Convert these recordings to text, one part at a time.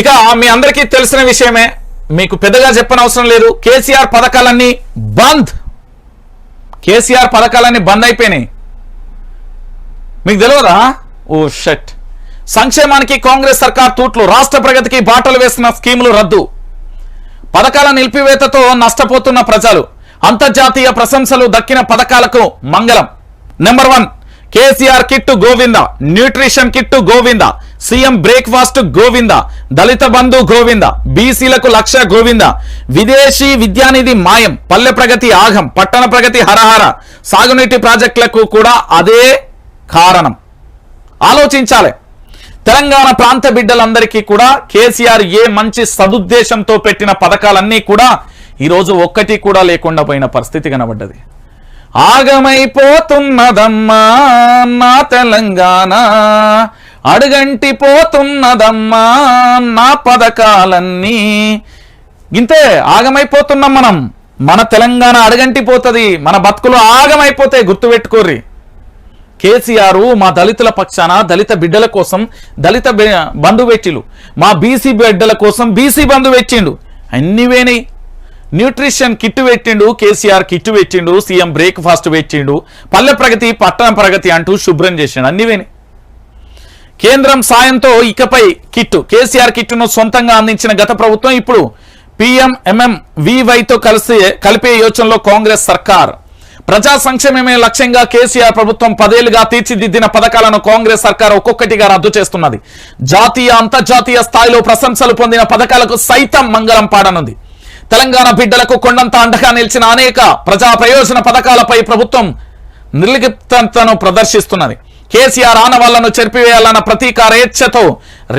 ఇక మీ అందరికీ తెలిసిన విషయమే మీకు పెద్దగా చెప్పనవసరం లేదు. కేసీఆర్ పథకాలన్నీ బంద్. కేసీఆర్ పథకాలన్నీ బంద్ అయిపోయినాయి. మీకు తెలియదా? Oh shut. సంక్షేమానికి కాంగ్రెస్ సర్కార్ తూట్లు రాష్ట్ర ప్రగతికి బాటలు వేసిన స్కీములు రద్దు. పథకాల నిలిపివేతతో నష్టపోతున్న ప్రజలు అంతర్జాతీయ ప్రశంసలు దక్కిన పథకాలకు మంగళం. Number one KCR kit Govinda nutrition kit Govinda CM breakfast Govinda Dalit Bandhu Govinda బీసీలకు లక్ష గోవింద. విదేశీ విద్యానిధి మాయం పల్లె ప్రగతి ఆగం పట్టణ ప్రగతి హరహర సాగునీటి ప్రాజెక్టులకు కూడా అదే కారణం. ఆలోచించాలి. తెలంగాణ ప్రాంత బిడ్డలందరికీ కూడా కేసీఆర్ ఏ మంచి సదుద్దేశంతో పెట్టిన పథకాలన్నీ కూడా ఈరోజు ఒక్కటి కూడా లేకుండా పోయిన పరిస్థితి కనబడ్డది. ఆగమైపోతున్నదమ్మా నా తెలంగాణ. అడుగంటి పోతున్నదమ్మా నా పథకాలన్నీ. ఇంతే ఆగమైపోతున్నాం మనం. మన తెలంగాణ అడగంటి పోతుంది. మన బతుకులు ఆగమైపోతాయి గుర్తుపెట్టుకోర్రి. కేసీఆర్ మా దళితుల పక్షాన దళిత బిడ్డల కోసం దళిత బంధు పెట్టిలు మా బీసీ బిడ్డల కోసం బీసీ బంధు పెట్టిండు అన్ని వేనాయి న్యూట్రిషన్ కిట్ పెట్టిండు కేసీఆర్ కిట్ పెట్టిండు సీఎం బ్రేక్ఫాస్ట్ పెట్టిండు పల్లె ప్రగతి పట్టణ ప్రగతి అంటూ శుభ్రం చేసిండు. అన్నివేని కేంద్రం సాయంతో ఇకపై కిట్టు కేసీఆర్ కిట్టును సొంతంగా అందించిన గత ప్రభుత్వం ఇప్పుడు పిఎంఎంఎం వివైతో కలిసి కలిపే యోచనలో కాంగ్రెస్ సర్కార్. ప్రజా సంక్షేమమే లక్ష్యంగా కేసీఆర్ ప్రభుత్వం పదేళ్ళుగా తీర్చిదిద్దిన పథకాలను కాంగ్రెస్ సర్కార్ ఒక్కొక్కటిగా రద్దు చేస్తున్నది. జాతీయ అంతర్జాతీయ స్థాయిలో ప్రశంసలు పొందిన పథకాలకు సైతం మంగళం పాడనుంది. తెలంగాణ బిడ్డలకు కొండంత అండగా నిలిచిన అనేక ప్రజా ప్రయోజన పథకాలపై ప్రభుత్వం నిర్లిప్తను ప్రదర్శిస్తున్నది. కేసీఆర్ ఆనవాళ్ళను చెరిపివేయాలన్న ప్రతీకారేచ్ఛతో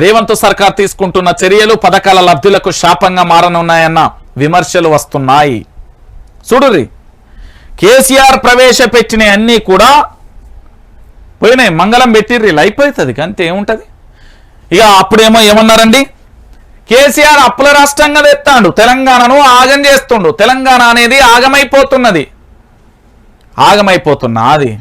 రేవంత్ సర్కార్ తీసుకుంటున్న చర్యలు పథకాల లబ్ధులకు శాపంగా మారనున్నాయన్న విమర్శలు వస్తున్నాయి. చూడుర్రి. కేసీఆర్ ప్రవేశపెట్టిన అన్నీ కూడా పోయినాయి. మంగళం పెట్టిర్రి. అయిపోతుంది అంతే ఏముంటుంది? ఇక అప్పుడేమో ఏమన్నారండి? కేసీఆర్ అప్పుల రాష్ట్రంగా తెస్తాడు తెలంగాణను ఆగం చేస్తుండు. తెలంగాణ అనేది ఆగమైపోతున్నది. ఆగమైపోతున్నా అది.